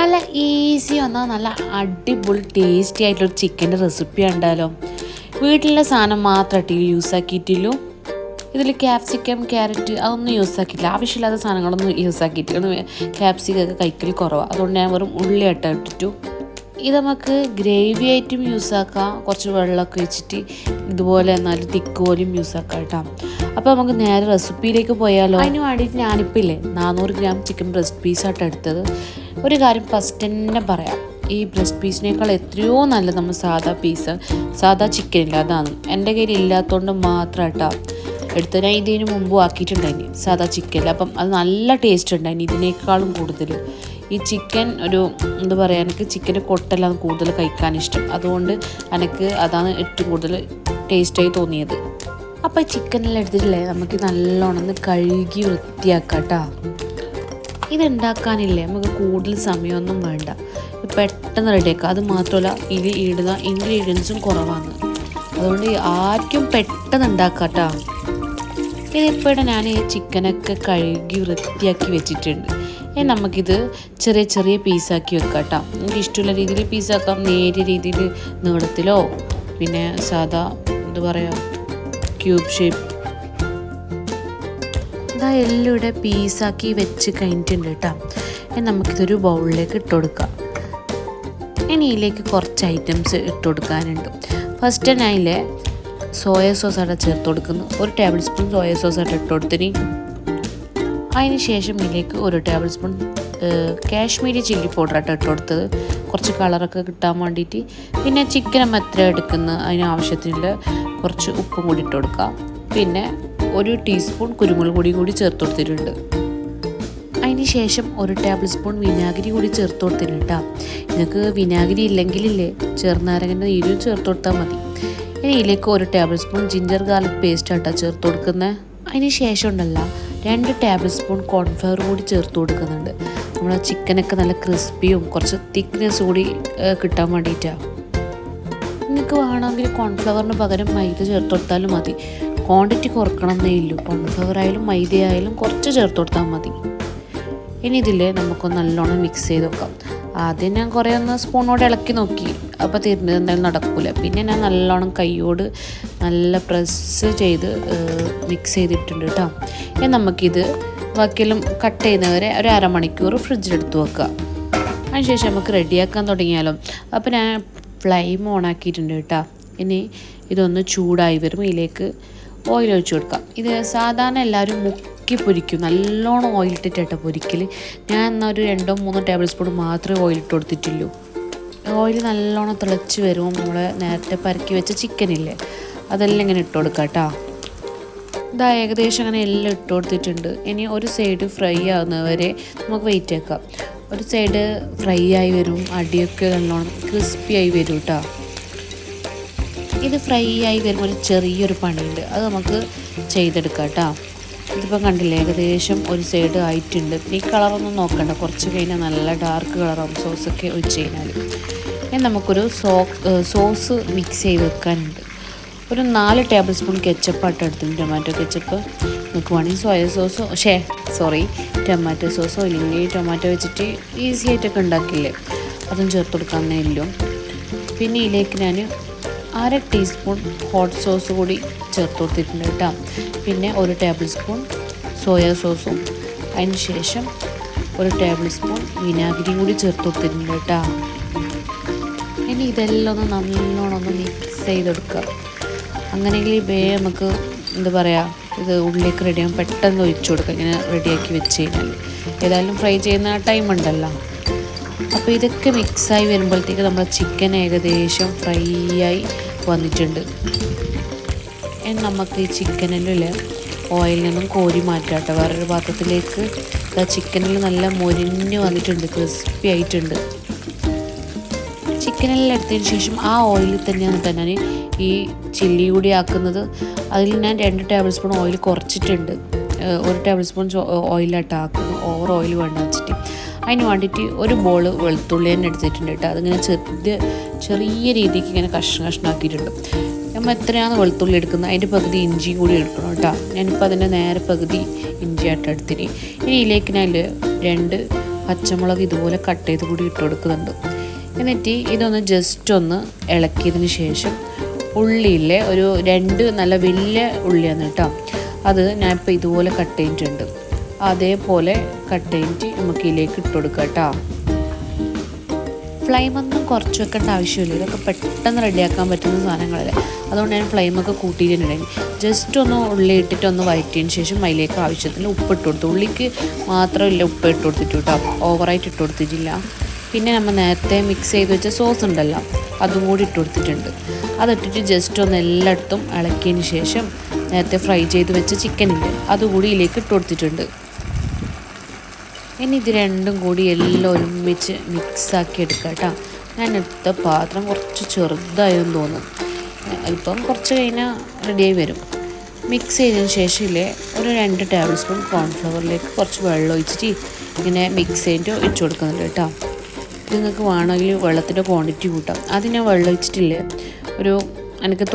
നല്ല ഈസി വന്നാൽ നല്ല അടിപൊളി ടേസ്റ്റി ആയിട്ടുള്ള ചിക്കന്റെ റെസിപ്പി ഉണ്ടല്ലോ വീട്ടിലെ സാധനം മാത്രം യൂസ് യൂസാക്കിയിട്ടില്ലു ഇതിൽ ക്യാപ്സിക്കം ക്യാരറ്റ് അതൊന്നും യൂസ് ആക്കിയില്ല ആവശ്യമില്ലാത്ത സാധനങ്ങളൊന്നും യൂസ് ആക്കിയിട്ടില്ല. ക്യാപ്സിക്കൊക്കെ കഴിക്കൽ കുറവാണ് അതുകൊണ്ട് ഞാൻ വെറും ഉള്ളി ഇട്ട ഇട്ടിട്ടു. ഇത് നമുക്ക് ഗ്രേവി ആയിട്ടും യൂസ് ആക്കാം. കുറച്ച് വെള്ളമൊക്കെ വെച്ചിട്ട് ഇതുപോലെ എന്നാലും തിക്ക് പോലും യൂസ് ആക്കാം കേട്ടോ അപ്പോൾ നമുക്ക് നേരെ റെസിപ്പിയിലേക്ക് പോയാലോ? അതിന് വേണ്ടിയിട്ട് ഞാനിപ്പോൾ ഇല്ലേ നാനൂറ് ഗ്രാം ചിക്കൻ ബ്രസ്റ്റ് പീസായിട്ട് എടുത്തത്. ഒരു കാര്യം ഫസ്റ്റ് തന്നെ പറയാം. ഈ ബ്രസ്റ്റ് പീസിനേക്കാൾ എത്രയോ നല്ല നമ്മൾ സാധാ പീസ് സാധാ ചിക്കൻ ഇല്ല. അതാണ്. എന്റെ കയ്യിൽ ഇല്ലാത്തതുകൊണ്ട് മാത്രം കേട്ടോ എടുത്ത് ഞാൻ ഇതിന് മുമ്പ് ആക്കിയിട്ടുണ്ടായിന് സാധാ ചിക്കൻ അപ്പം അത് നല്ല ടേസ്റ്റ് ഉണ്ടായിന് ഇതിനേക്കാളും കൂടുതൽ ഈ ചിക്കൻ ഒരു എന്താ പറയുക എനിക്ക് ചിക്കന്റെ കൊട്ടെല്ലാം കൂടുതൽ കഴിക്കാൻ ഇഷ്ടം. അതുകൊണ്ട് എനിക്ക് അതാണ് ഏറ്റവും കൂടുതൽ ടേസ്റ്റായി തോന്നിയത്. അപ്പോൾ ചിക്കനെല്ലാം എടുത്തിട്ടില്ലേ? നമുക്ക് നല്ലോണം കഴുകി വൃത്തിയാക്കാം കേട്ടോ ഇതുണ്ടാക്കാനില്ലേ നമുക്ക് കൂടുതൽ സമയമൊന്നും വേണ്ട. പെട്ടെന്ന് റെഡിയാക്കാം അത് മാത്രമല്ല ഇതിൽ ഇടുന്ന ഇൻഗ്രീഡിയൻസും കുറവാണ്. അതുകൊണ്ട് ആർക്കും പെട്ടെന്ന് ഉണ്ടാക്കാം കേട്ടോ ഇതിപ്പോഴും ഞാൻ ഈ ചിക്കനൊക്കെ കഴുകി വൃത്തിയാക്കി വെച്ചിട്ടുണ്ട്. ഇനി നമുക്കിത് ചെറിയ ചെറിയ പീസാക്കി വെക്കാം കേട്ടോ നമുക്ക് ഇഷ്ടമുള്ള രീതിയിൽ പീസാക്കാം. നേരിയ രീതിയിൽ നീളത്തിലോ പിന്നെ സാധാ എന്താ പറയുക ക്യൂബ് ഷേപ്പ്. ഇതാ എല്ലാം ഇവിടെ പീസാക്കി വെച്ച് കഴിഞ്ഞിട്ടുണ്ട് കേട്ടോ. ഇനി നമുക്കിതൊരു ബൗളിലേക്ക് ഇട്ട് കൊടുക്കാം. ഇനി ഇതിലേക്ക് കുറച്ച് ഐറ്റംസ് ഇട്ട് കൊടുക്കാനുണ്ട്. ഫസ്റ്റ് ഞാൻ സോയ സോസ് അവിടെ ചേർത്ത് കൊടുക്കുന്നത്. ഒരു ടേബിൾ സ്പൂൺ സോയ സോസ് അവിടെ ഇട്ട് കൊടുത്തിന്. അതിന് ശേഷം ഇതിലേക്ക് ഒരു table spoon Kashmiri chilli powder ആയിട്ട് ഇട്ട് കൊടുത്തത്. കുറച്ച് കളറൊക്കെ കിട്ടാൻ വേണ്ടിയിട്ട്. പിന്നെ ചിക്കൻ മെത്ര എടുക്കുന്ന അതിന് ആവശ്യത്തിനുള്ള കുറച്ച് ഉപ്പും കൂടി ഇട്ട് കൊടുക്കാം. പിന്നെ ഒരു ടീസ്പൂൺ കുരുമുളക് പൊടി കൂടി ചേർത്ത് കൊടുത്തിട്ടുണ്ട്. അതിന് ശേഷം ഒരു ടേബിൾ സ്പൂൺ വിനാഗിരി കൂടി ചേർത്ത് കൊടുത്തിട്ടുണ്ട് നിങ്ങൾക്ക് വിനാഗിരി ഇല്ലെങ്കിലില്ലേ ചെറുനാരങ്ങന്റെ നീരും ചേർത്ത് കൊടുത്താൽ മതി. ഇനി ഇതിലേക്ക് ഒരു table spoon ginger garlic paste ആട്ട ചേർത്ത് കൊടുക്കുന്നത് അതിന് ശേഷം ഉണ്ടല്ല രണ്ട് ടേബിൾ സ്പൂൺ കോൺഫ്ലവർ കൂടി ചേർത്ത് കൊടുക്കുന്നുണ്ട്. നമ്മൾ ചിക്കനൊക്കെ നല്ല ക്രിസ്പിയും കുറച്ച് തിക്നെസ് കൂടി കിട്ടാൻ വേണ്ടിയിട്ടാണ് നിങ്ങൾക്ക് വേണമെങ്കിൽ കോൺഫ്ലവറിന് പകരം മൈദ ചേർത്ത് കൊടുത്താലും മതി. ക്വാണ്ടിറ്റി കുറക്കണം എന്നേ ഇല്ലൂ. കോൺഫ്ലവർ ആയാലും മൈദ ആയാലും കുറച്ച് ചേർത്ത് കൊടുത്താൽ മതി. ഇനി ഇതിൽ നമുക്ക് നല്ലോണം മിക്സ് ചെയ്ത് വെക്കാം. ആദ്യം ഞാൻ കുറേ ഒന്ന് സ്പൂണോട് ഇളക്കി നോക്കി. അപ്പോൾ തിരുന്നത് എന്തായാലും നടക്കില്ല പിന്നെ ഞാൻ നല്ലോണം കൈയോട് നല്ല പ്രസ് ചെയ്ത് മിക്സ് ചെയ്തിട്ടുണ്ട് കേട്ടോ ഇനി നമുക്കിത് ബാക്കിയെല്ലാം കട്ട് ചെയ്യുന്നവരെ ഒരു അരമണിക്കൂർ ഫ്രിഡ്ജിലെടുത്ത് വെക്കുക. അതിനുശേഷം നമുക്ക് റെഡിയാക്കാൻ തുടങ്ങിയാലോ. അപ്പോൾ ഞാൻ ഫ്ലെയിം ഓൺ ആക്കിയിട്ടുണ്ട് കേട്ടോ ഇനി ഇതൊന്ന് ചൂടായി വരും ഇതിലേക്ക് ഓയിൽ ഒഴിച്ചു കൊടുക്കാം. ഇത് സാധാരണ എല്ലാവരും പൊരിക്കും. നല്ലോണം ഓയിൽ ഇട്ടിട്ടാട്ടോ പൊരിക്കൽ ഞാൻ എന്നാൽ ഒരു രണ്ടോ മൂന്നോ ടേബിൾ സ്പൂൺ മാത്രമേ ഓയിൽ ഇട്ട് കൊടുത്തിട്ടുള്ളൂ ഓയിൽ നല്ലോണം തിളച്ച് വരുമ്പോൾ നമ്മൾ നേരത്തെ പരക്കി വെച്ച ചിക്കനില്ലേ അതെല്ലാം ഇങ്ങനെ ഇട്ട് കൊടുക്കാം കേട്ടോ ഇതാ ഏകദേശം അങ്ങനെ എല്ലാം ഇട്ട് കൊടുത്തിട്ടുണ്ട് ഇനി ഒരു സൈഡ് ഫ്രൈ ആകുന്നവരെ നമുക്ക് വെയിറ്റ് ആക്കാം ഒരു സൈഡ് ഫ്രൈ ആയി വരും അടിയൊക്കെ നല്ലോണം ക്രിസ്പി ആയി വരും കേട്ടോ ഇത് ഫ്രൈ ആയി വരുമ്പോൾ ഒരു ചെറിയൊരു പണിയുണ്ട്. അത് നമുക്ക് ചെയ്തെടുക്കാം കേട്ടോ ഇതിപ്പോൾ കണ്ടില്ലേ ഏകദേശം ഒരു സൈഡ് ആയിട്ടുണ്ട്. പിന്നെ ഈ കളറൊന്നും നോക്കണ്ട. കുറച്ച് കഴിഞ്ഞാൽ നല്ല ഡാർക്ക് കളറാവും സോസൊക്കെ ഒഴിച്ച് കഴിഞ്ഞാൽ ഇനി നമുക്കൊരു സോ സോസ് മിക്സ് ചെയ്ത് വെക്കാനുണ്ട്. ഒരു നാല് ടേബിൾ സ്പൂൺ കെച്ചപ്പായിട്ട് എടുത്തിട്ടുണ്ട്. ടൊമാറ്റോ കെച്ചപ്പ് നിങ്ങൾക്ക് വേണമെങ്കിൽ സോയ സോസോ ഷേ സോറി ടൊമാറ്റോ സോസോ ഇല്ലെങ്കിൽ ടൊമാറ്റോ വെച്ചിട്ട് ഈസി ആയിട്ടൊക്കെ ഉണ്ടാക്കില്ലേ. അതും ചേർത്ത് കൊടുക്കാൻ ഇല്ല പിന്നെ ഇതിലേക്ക് ഞാൻ അര ടീസ്പൂൺ ഹോട്ട് സോസ് കൂടി ചേർത്ത് കൊടുത്തിട്ടുണ്ട് കേട്ടോ. പിന്നെ ഒരു ടേബിൾ സ്പൂൺ സോയ സോസും. അതിന് ശേഷം ഒരു ടേബിൾ സ്പൂൺ വിനാഗിരിയും കൂടി ചേർത്ത് കൊടുത്തിട്ടുണ്ട് കേട്ടോ. ഇനി ഇതെല്ലാം ഒന്ന് നല്ലോണം ഒന്ന് മിക്സ് ചെയ്തെടുക്കുക. അങ്ങനെയെങ്കിൽ വേ നമുക്ക് എന്താ പറയുക ഇത് ഉള്ളിലേക്ക് റെഡിയാകും പെട്ടെന്ന് ഒഴിച്ചു കൊടുക്കുക. ഇങ്ങനെ റെഡിയാക്കി വെച്ച് കഴിഞ്ഞാൽ. ഏതായാലും ഫ്രൈ ചെയ്യുന്ന ടൈം ഉണ്ടല്ലോ. അപ്പോൾ ഇതൊക്കെ മിക്സായി വരുമ്പോഴത്തേക്ക് നമ്മുടെ ചിക്കൻ ഏകദേശം ഫ്രൈ ആയി വന്നിട്ടുണ്ട് നമുക്ക് ഈ ചിക്കനിൽ ഓയിലിൽ നിന്നും കോരി മാറ്റാം കേട്ടോ. വേറൊരു പാത്രത്തിലേക്ക് ചിക്കനിൽ നല്ല മൊരിഞ്ഞ് വന്നിട്ടുണ്ട് ക്രിസ്പി ആയിട്ടുണ്ട്. ചിക്കനെല്ലാം എടുത്തതിന് ശേഷം ആ ഓയിലിൽ തന്നെയാണ് തന്നെ ഈ ചില്ലി കൂടി ആക്കുന്നത്. അതിൽ ഞാൻ രണ്ട് ടേബിൾ സ്പൂൺ ഓയിൽ കുറച്ചിട്ടുണ്ട്. ഒരു ടേബിൾ സ്പൂൺ ഓയിലായിട്ട് ആക്കുന്നു ഓവർ ഓയിൽ വേണ്ട വെച്ചിട്ട്. അതിന് വേണ്ടിയിട്ട് ഒരു ബോൾ വെളുത്തുള്ളി തന്നെ എടുത്തിട്ടുണ്ട് കേട്ടോ. അതിങ്ങനെ ചെറിയ ചെറിയ രീതിക്ക് ഇങ്ങനെ കഷ്ണം കഷ്ണമാക്കിയിട്ടുണ്ട് നമ്മൾ എത്രയാണ് വെളുത്തുള്ളി എടുക്കുന്നത് അതിന്റെ പകുതി ഇഞ്ചി കൂടി എടുക്കണം കേട്ടോ. ഞാനിപ്പോൾ അതിന്റെ നേരെ പകുതി ഇഞ്ചി ആയിട്ട് എടുത്തിന്. ഇനി ഇതിലേക്ക് ഞാൻ രണ്ട് പച്ചമുളക് ഇതുപോലെ കട്ട് ചെയ്ത് കൂടി ഇട്ട് കൊടുക്കുന്നുണ്ട്. എന്നിട്ട് ഇതൊന്ന് ജസ്റ്റ് ഒന്ന് ഇളക്കിയതിന് ശേഷം ഉള്ളിയിലെ ഒരു രണ്ട് നല്ല വലിയ ഉള്ളിയാണ് കേട്ടോ. അത് ഞാനിപ്പോൾ ഇതുപോലെ കട്ട് ചെയ്തിട്ടുണ്ട്. അതേപോലെ കട്ട് ചെയ്തിട്ട് നമുക്ക് ഇതിലേക്ക് ഇട്ട് കൊടുക്കാം കേട്ടോ. ഫ്ലെയിമൊന്നും കുറച്ച് വെക്കേണ്ട ആവശ്യമില്ല. ഇതൊക്കെ പെട്ടെന്ന് റെഡിയാക്കാൻ പറ്റുന്ന സാധനങ്ങളല്ലേ. അതുകൊണ്ട് ഞാൻ ഫ്ലെയിമൊക്കെ കൂട്ടിയിട്ടുണ്ടെങ്കിൽ ജസ്റ്റ് ഒന്ന് ഉള്ളി ഇട്ടിട്ട് ഒന്ന് വഴറ്റിയതിന് ശേഷം അതിലേക്ക് ആവശ്യത്തിന് ഉപ്പ് ഇട്ട് കൊടുത്തു. ഉള്ളിക്ക് മാത്രമില്ല ഉപ്പ് ഇട്ട് കൊടുത്തിട്ട് കേട്ടോ. ഓവറായിട്ട് ഇട്ട് കൊടുത്തിട്ടില്ല. പിന്നെ നമ്മൾ നേരത്തെ മിക്സ് ചെയ്ത് വെച്ച സോസ് ഉണ്ടല്ലോ. അതും കൂടി ഇട്ട് കൊടുത്തിട്ടുണ്ട്. അതിട്ടിട്ട് ജസ്റ്റ് ഒന്ന് എല്ലായിടത്തും ഇളക്കിയതിന് ശേഷം നേരത്തെ ഫ്രൈ ചെയ്ത് വെച്ച ചിക്കനില്ലേ അതുകൂടി ഇതിലേക്ക് ഇട്ട് കൊടുത്തിട്ടുണ്ട്. ഇനി ഇത് രണ്ടും കൂടി എല്ലാം ഒരുമിച്ച് മിക്സാക്കി എടുക്കാം കേട്ടോ. ഞാൻ എടുത്ത പാത്രം കുറച്ച് ചെറുതായെന്ന് തോന്നുന്നു അല്പം കുറച്ച് കഴിഞ്ഞാൽ റെഡിയായി വരും. മിക്സ് ചെയ്തതിന് ശേഷം ഇല്ലേ ഒരു രണ്ട് ടേബിൾ സ്പൂൺ കോൺഫ്ലവറിലേക്ക് കുറച്ച് വെള്ളം ഒഴിച്ചിട്ട് ഇങ്ങനെ മിക്സ് ചെയ്തിട്ട് ഒഴിച്ചു കൊടുക്കുന്നുണ്ട് കേട്ടോ. നിങ്ങൾക്ക് വേണമെങ്കിൽ വെള്ളത്തിന്റെ ക്വാണ്ടിറ്റി കൂട്ടാം. അത് ഞാൻ വെള്ളം ഒഴിച്ചിട്ടില്ലേ? ഒരു എനിക്ക്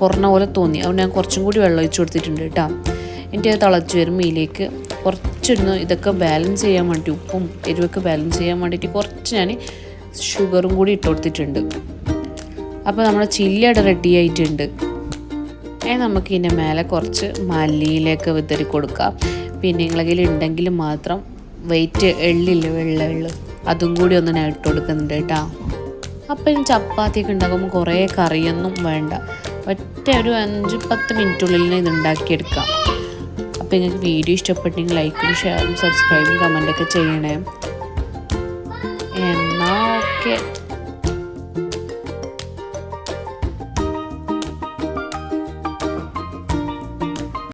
കുറഞ്ഞ പോലെ തോന്നി. അതുകൊണ്ട് ഞാൻ കുറച്ചും കൂടി വെള്ളം ഒഴിച്ചു കൊടുത്തിട്ടുണ്ട് കേട്ടോ. എന്നിട്ട് തിളച്ച് വരുമ്പോൾ ഇതിലേക്ക് കുറച്ചൊന്ന് ഇതൊക്കെ ബാലൻസ് ചെയ്യാൻ വേണ്ടി ഉപ്പും എരിവൊക്കെ ബാലൻസ് ചെയ്യാൻ വേണ്ടിയിട്ട് കുറച്ച് ഞാൻ ഷുഗറും കൂടി ഇട്ട് കൊടുത്തിട്ടുണ്ട്. അപ്പോൾ നമ്മുടെ ചില്ലി അവിടെ റെഡി ആയിട്ടുണ്ട്. ഏ നമുക്ക് ഇതിന്റെ മേലെ കുറച്ച് മല്ലിയിലേക്ക് വിതറി കൊടുക്കാം. പിന്നെ നിങ്ങളെങ്കിൽ ഉണ്ടെങ്കിൽ മാത്രം വെയിറ്റ് എള്ളില്ല വെള്ള എള്ള് അതും കൂടി ഒന്ന് ഞാൻ ഇട്ട് കൊടുക്കുന്നുണ്ട് കേട്ടോ. അപ്പം ഇനി ചപ്പാത്തിയൊക്കെ ഉണ്ടാക്കുമ്പോൾ കുറേ കറിയൊന്നും വേണ്ട. ഒറ്റ ഒരു അഞ്ച് പത്ത് മിനിറ്റുള്ളിൽ ഇത് ഉണ്ടാക്കിയെടുക്കാം. അപ്പോൾ നിങ്ങൾക്ക് വീഡിയോ ഇഷ്ടപ്പെട്ടെങ്കിൽ ലൈക്കും ഷെയറും സബ്സ്ക്രൈബും കമന്റൊക്കെ ചെയ്യണേ. എന്നാൽ ഓക്കെ